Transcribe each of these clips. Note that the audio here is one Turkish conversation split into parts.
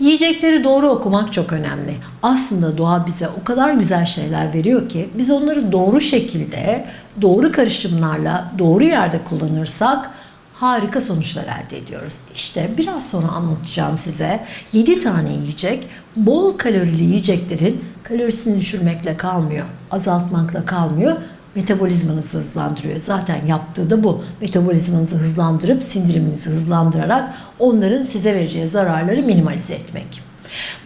Yiyecekleri doğru okumak çok önemli. Aslında doğa bize o kadar güzel şeyler veriyor ki biz onları doğru şekilde, doğru karışımlarla, doğru yerde kullanırsak harika sonuçlar elde ediyoruz. İşte biraz sonra anlatacağım size 7 tane yiyecek, bol kalorili yiyeceklerin kalorisini düşürmekle kalmıyor, azaltmakla kalmıyor, metabolizmanızı hızlandırıyor. Zaten yaptığı da bu. Metabolizmanızı hızlandırıp sindiriminizi hızlandırarak onların size vereceği zararları minimalize etmek.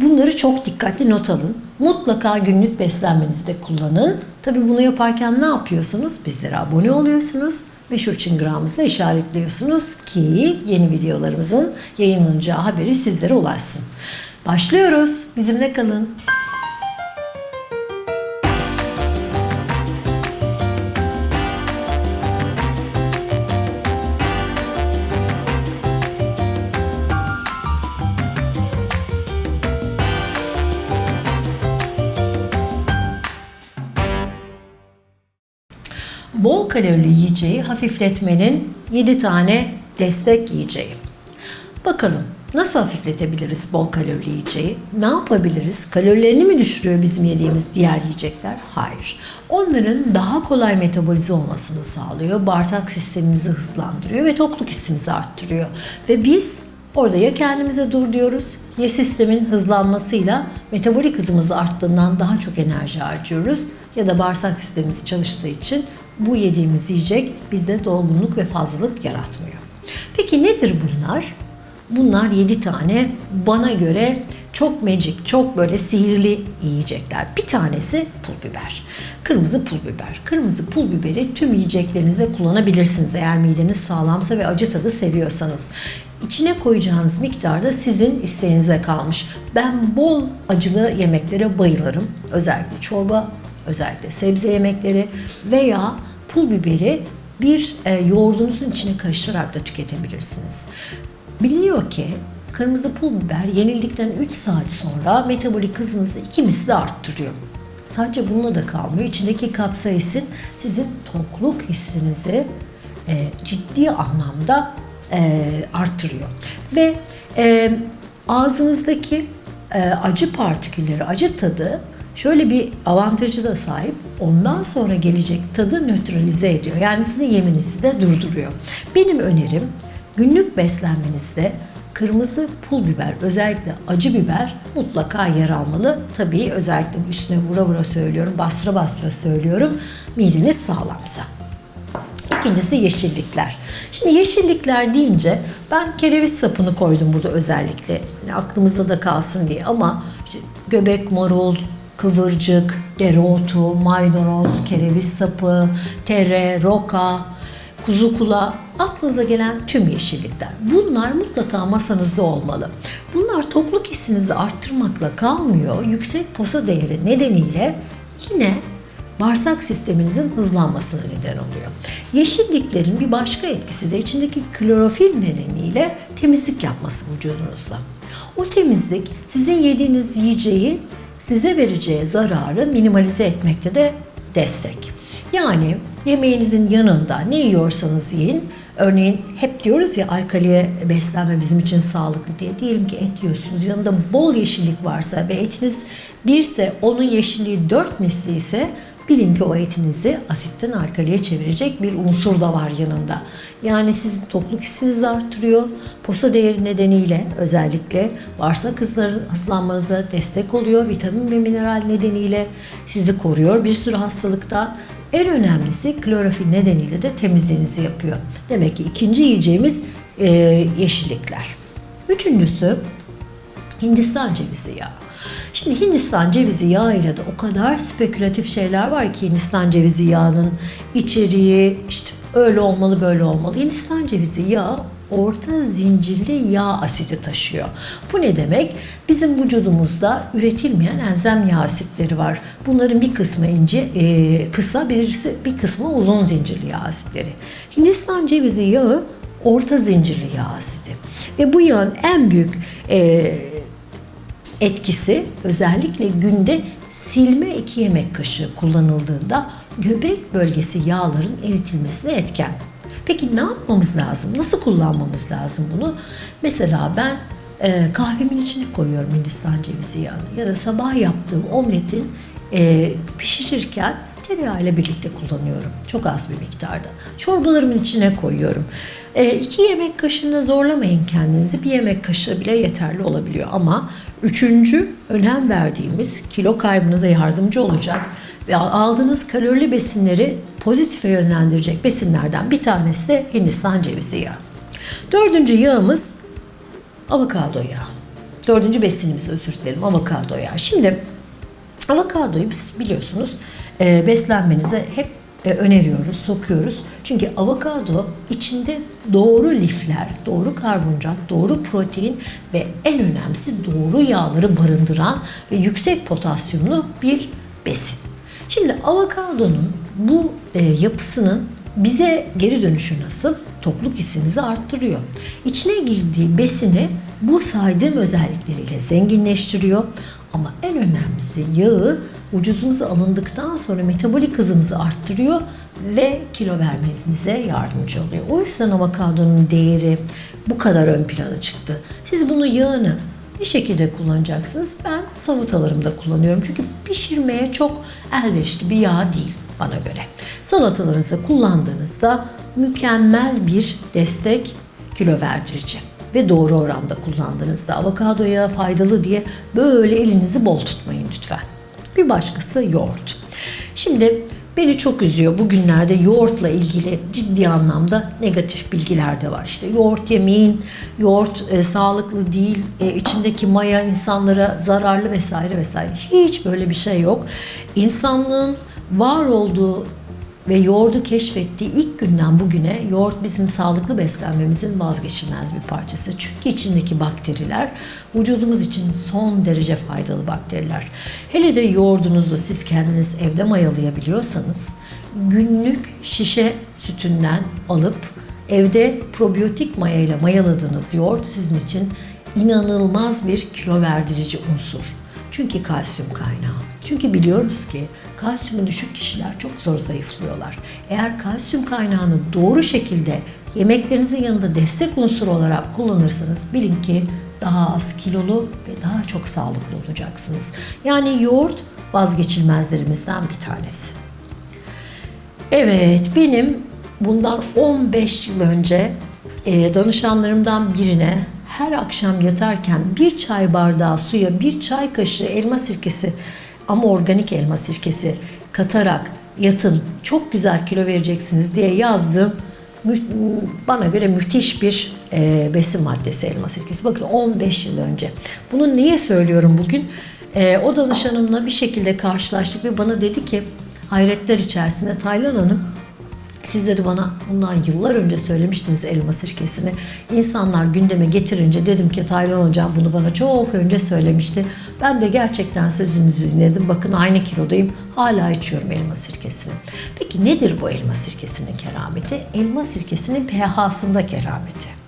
Bunları çok dikkatli not alın. Mutlaka günlük beslenmenizde kullanın. Tabii bunu yaparken ne yapıyorsunuz? Bizlere abone oluyorsunuz. Meşhur çıngırağımızı işaretliyorsunuz ki yeni videolarımızın yayınlanacağı haberi sizlere ulaşsın. Başlıyoruz. Bizimle kalın. Bol kalorili yiyeceği hafifletmenin 7 tane destek yiyeceği. Bakalım nasıl hafifletebiliriz bol kalorili yiyeceği? Ne yapabiliriz? Kalorilerini mi düşürüyor bizim yediğimiz diğer yiyecekler? Hayır. Onların daha kolay metabolize olmasını sağlıyor. Bağırsak sistemimizi hızlandırıyor ve tokluk hissimizi arttırıyor. Ve biz Orada ya kendimize dur diyoruz ya sistemin hızlanmasıyla metabolik hızımız arttığından daha çok enerji harcıyoruz ya da bağırsak sistemimiz çalıştığı için bu yediğimiz yiyecek bizde dolgunluk ve fazlalık yaratmıyor. Peki nedir bunlar? Bunlar 7 tane bana göre çok magic, çok böyle sihirli yiyecekler. Bir tanesi pul biber. Kırmızı pul biber. Kırmızı pul biberi tüm yiyeceklerinize kullanabilirsiniz eğer mideniz sağlamsa ve acı tadı seviyorsanız. İçine koyacağınız miktarda sizin isteğinize kalmış. Ben bol acılı yemeklere bayılırım. Özellikle çorba, özellikle sebze yemekleri veya pul biberi bir e, yoğurdunuzun içine karıştırarak da tüketebilirsiniz. Biliniyor ki kırmızı pul biber yenildikten 3 saat sonra metabolik hızınızı iki misli arttırıyor. Sadece bununla da kalmıyor. İçindeki kapsaisin sizin tokluk hissinizi e, ciddi anlamda e, arttırıyor. Ve e, ağzınızdaki e, acı partikülleri, acı tadı şöyle bir avantajı da sahip. Ondan sonra gelecek tadı nötralize ediyor. Yani sizin yeminizi de durduruyor. Benim önerim günlük beslenmenizde kırmızı pul biber, özellikle acı biber mutlaka yer almalı. Tabii özellikle üstüne vura vura söylüyorum, bastıra bastıra söylüyorum. Mideniz sağlamsa. İkincisi yeşillikler. Şimdi yeşillikler deyince ben kereviz sapını koydum burada özellikle. Yani aklımızda da kalsın diye ama işte göbek marul, kıvırcık, dereotu, maydanoz, kereviz sapı, tere, roka, kuzu kula, aklınıza gelen tüm yeşillikler. Bunlar mutlaka masanızda olmalı. Bunlar tokluk hissinizi arttırmakla kalmıyor. Yüksek posa değeri nedeniyle yine bağırsak sisteminizin hızlanmasına neden oluyor. Yeşilliklerin bir başka etkisi de içindeki klorofil nedeniyle temizlik yapması vücudunuzla. O temizlik sizin yediğiniz yiyeceği size vereceği zararı minimalize etmekte de destek. Yani yemeğinizin yanında ne yiyorsanız yiyin. Örneğin hep diyoruz ya alkaliye beslenme bizim için sağlıklı diye. Diyelim ki et yiyorsunuz. Yanında bol yeşillik varsa ve etiniz birse onun yeşilliği dört misli ise bilin ki o etinizi asitten alkaliye çevirecek bir unsur da var yanında. Yani sizin tokluk hissinizi arttırıyor. Posa değeri nedeniyle özellikle bağırsak hızlanmanıza destek oluyor. Vitamin ve mineral nedeniyle sizi koruyor bir sürü hastalıktan. En önemlisi klorofil nedeniyle de temizliğinizi yapıyor. Demek ki ikinci yiyeceğimiz e, yeşillikler. Üçüncüsü Hindistan cevizi yağı. Şimdi Hindistan cevizi yağı ile de o kadar spekülatif şeyler var ki Hindistan cevizi yağının içeriği işte öyle olmalı böyle olmalı. Hindistan cevizi yağı orta zincirli yağ asidi taşıyor. Bu ne demek? Bizim vücudumuzda üretilmeyen enzem yağ asitleri var. Bunların bir kısmı ince, e, kısa, birisi bir kısmı uzun zincirli yağ asitleri. Hindistan cevizi yağı orta zincirli yağ asidi. Ve bu yağın en büyük e, etkisi özellikle günde silme iki yemek kaşığı kullanıldığında göbek bölgesi yağların eritilmesine etken. Peki ne yapmamız lazım? Nasıl kullanmamız lazım bunu? Mesela ben e, kahvemin içine koyuyorum Hindistan cevizi yağını. Ya da sabah yaptığım omletin e, pişirirken tereyağı ile birlikte kullanıyorum. Çok az bir miktarda. Çorbalarımın içine koyuyorum. E, iki yemek kaşığında zorlamayın kendinizi. Bir yemek kaşığı bile yeterli olabiliyor. Ama üçüncü önem verdiğimiz kilo kaybınıza yardımcı olacak ve aldığınız kalorili besinleri pozitife yönlendirecek besinlerden bir tanesi de Hindistan cevizi yağı. Dördüncü yağımız avokado yağı. Dördüncü besinimiz özür dilerim avokado yağı. Şimdi avokadoyu biz biliyorsunuz e, beslenmenize hep e, öneriyoruz, sokuyoruz. Çünkü avokado içinde doğru lifler, doğru karbonhidrat, doğru protein ve en önemlisi doğru yağları barındıran ve yüksek potasyumlu bir besin. Şimdi avokadonun bu e, yapısının bize geri dönüşü nasıl? Tokluk hissimizi arttırıyor. İçine girdiği besini bu saydığım özellikleriyle zenginleştiriyor. Ama en önemlisi yağı vücudumuza alındıktan sonra metabolik hızımızı arttırıyor ve kilo vermenize yardımcı oluyor. O yüzden avokadonun değeri bu kadar ön plana çıktı. Siz bunu yağını bir şekilde kullanacaksınız. Ben salatalarımda kullanıyorum. Çünkü pişirmeye çok elverişli bir yağ değil bana göre. Salatalarınızda kullandığınızda mükemmel bir destek kilo verdirici ve doğru oranda kullandığınızda avokado yağı faydalı diye böyle elinizi bol tutmayın lütfen. Bir başkası yoğurt. Şimdi beni çok üzüyor bugünlerde yoğurtla ilgili ciddi anlamda negatif bilgiler de var. İşte yoğurt yemeyin, yoğurt e, sağlıklı değil, e, içindeki maya insanlara zararlı vesaire vesaire. Hiç böyle bir şey yok. İnsanlığın var olduğu ve yoğurdu keşfettiği ilk günden bugüne yoğurt bizim sağlıklı beslenmemizin vazgeçilmez bir parçası. Çünkü içindeki bakteriler vücudumuz için son derece faydalı bakteriler. Hele de yoğurdunuzu siz kendiniz evde mayalayabiliyorsanız günlük şişe sütünden alıp evde probiyotik mayayla mayaladığınız yoğurt sizin için inanılmaz bir kilo verdirici unsur. Çünkü kalsiyum kaynağı. Çünkü biliyoruz ki kalsiyumu düşük kişiler çok zor zayıflıyorlar. Eğer kalsiyum kaynağını doğru şekilde yemeklerinizin yanında destek unsuru olarak kullanırsanız bilin ki daha az kilolu ve daha çok sağlıklı olacaksınız. Yani yoğurt vazgeçilmezlerimizden bir tanesi. Evet benim bundan 15 yıl önce e, danışanlarımdan birine her akşam yatarken bir çay bardağı suya bir çay kaşığı elma sirkesi ama organik elma sirkesi katarak yatın çok güzel kilo vereceksiniz diye yazdığım bana göre müthiş bir e, besin maddesi elma sirkesi. Bakın 15 yıl önce. Bunu niye söylüyorum bugün? E, o danışanımla bir şekilde karşılaştık ve bana dedi ki hayretler içerisinde Taylan Hanım siz dedi bana bundan yıllar önce söylemiştiniz elma sirkesini. İnsanlar gündeme getirince dedim ki Taylan hocam bunu bana çok önce söylemişti. Ben de gerçekten sözünüzü dinledim. Bakın aynı kilodayım. Hala içiyorum elma sirkesini. Peki nedir bu elma sirkesinin kerameti? Elma sirkesinin pH'sında kerameti.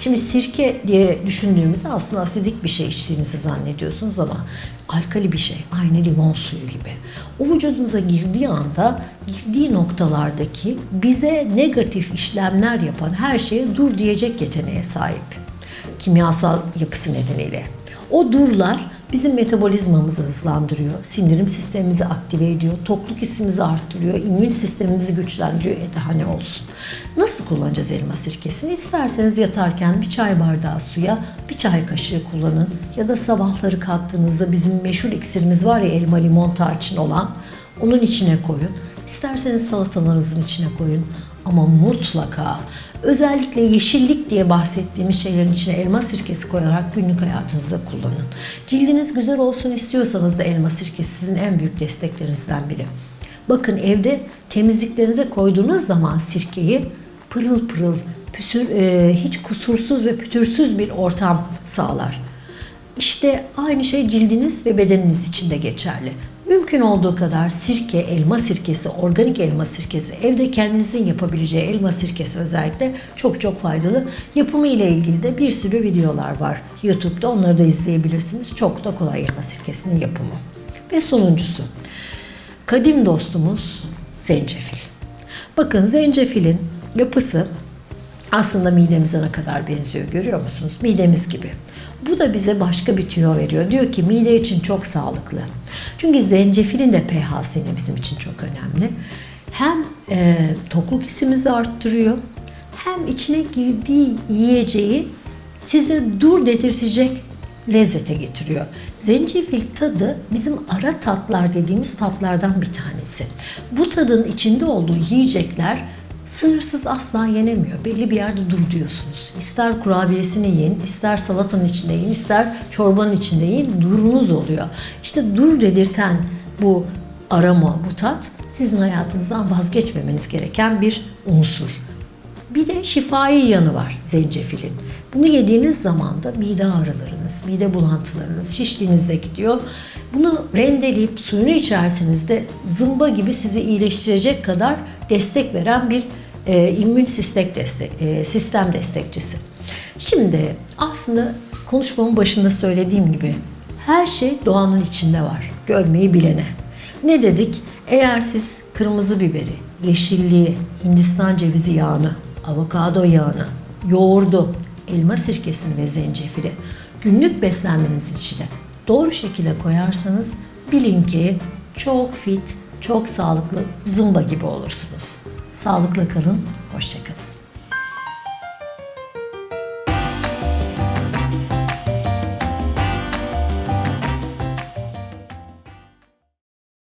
Şimdi sirke diye düşündüğümüzde aslında asidik bir şey içtiğinizi zannediyorsunuz ama alkali bir şey. Aynı limon suyu gibi. O vücudunuza girdiği anda girdiği noktalardaki bize negatif işlemler yapan her şeye dur diyecek yeteneğe sahip. Kimyasal yapısı nedeniyle. O durlar bizim metabolizmamızı hızlandırıyor, sindirim sistemimizi aktive ediyor, tokluk hissimizi arttırıyor, immün sistemimizi güçlendiriyor. E daha ne olsun? Nasıl kullanacağız elma sirkesini? İsterseniz yatarken bir çay bardağı suya bir çay kaşığı kullanın. Ya da sabahları kalktığınızda bizim meşhur iksirimiz var ya elma limon tarçın olan. Onun içine koyun. İsterseniz salatalarınızın içine koyun. Ama mutlaka özellikle yeşillik diye bahsettiğimiz şeylerin içine elma sirkesi koyarak günlük hayatınızda kullanın. Cildiniz güzel olsun istiyorsanız da elma sirkesi sizin en büyük desteklerinizden biri. Bakın evde temizliklerinize koyduğunuz zaman sirkeyi pırıl pırıl, püsür, e, hiç kusursuz ve pütürsüz bir ortam sağlar. İşte aynı şey cildiniz ve bedeniniz için de geçerli. Mümkün olduğu kadar sirke, elma sirkesi, organik elma sirkesi, evde kendinizin yapabileceği elma sirkesi özellikle çok çok faydalı. Yapımı ile ilgili de bir sürü videolar var YouTube'da. Onları da izleyebilirsiniz. Çok da kolay elma sirkesinin yapımı. Ve sonuncusu, kadim dostumuz zencefil. Bakın zencefilin yapısı aslında midemize ne kadar benziyor görüyor musunuz? Midemiz gibi. Bu da bize başka bir tüyo veriyor. Diyor ki mide için çok sağlıklı. Çünkü zencefilin de pH'si yine bizim için çok önemli. Hem e, tokluk hissimizi arttırıyor hem içine girdiği yiyeceği size dur dedirtecek lezzete getiriyor. Zencefil tadı bizim ara tatlar dediğimiz tatlardan bir tanesi. Bu tadın içinde olduğu yiyecekler sınırsız asla yenemiyor. Belli bir yerde dur diyorsunuz. İster kurabiyesini yiyin, ister salatanın içinde yiyin, ister çorbanın içinde yiyin. Durunuz oluyor. İşte dur dedirten bu aroma, bu tat sizin hayatınızdan vazgeçmemeniz gereken bir unsur. Bir de şifai yanı var zencefilin. Bunu yediğiniz zaman da mide ağrılarınız, mide bulantılarınız şişliğinizde gidiyor. Bunu rendeleyip suyunu içerseniz de zımba gibi sizi iyileştirecek kadar destek veren bir e, immün sistem, destek, e, sistem destekçisi. Şimdi aslında konuşmamın başında söylediğim gibi her şey doğanın içinde var. Görmeyi bilene. Ne dedik? Eğer siz kırmızı biberi, yeşilliği, Hindistan cevizi yağını, avokado yağını, yoğurdu, elma sirkesini ve zencefili günlük beslenmeniz içine doğru şekilde koyarsanız bilin ki çok fit, çok sağlıklı, zımba gibi olursunuz. Sağlıkla kalın, hoşçakalın.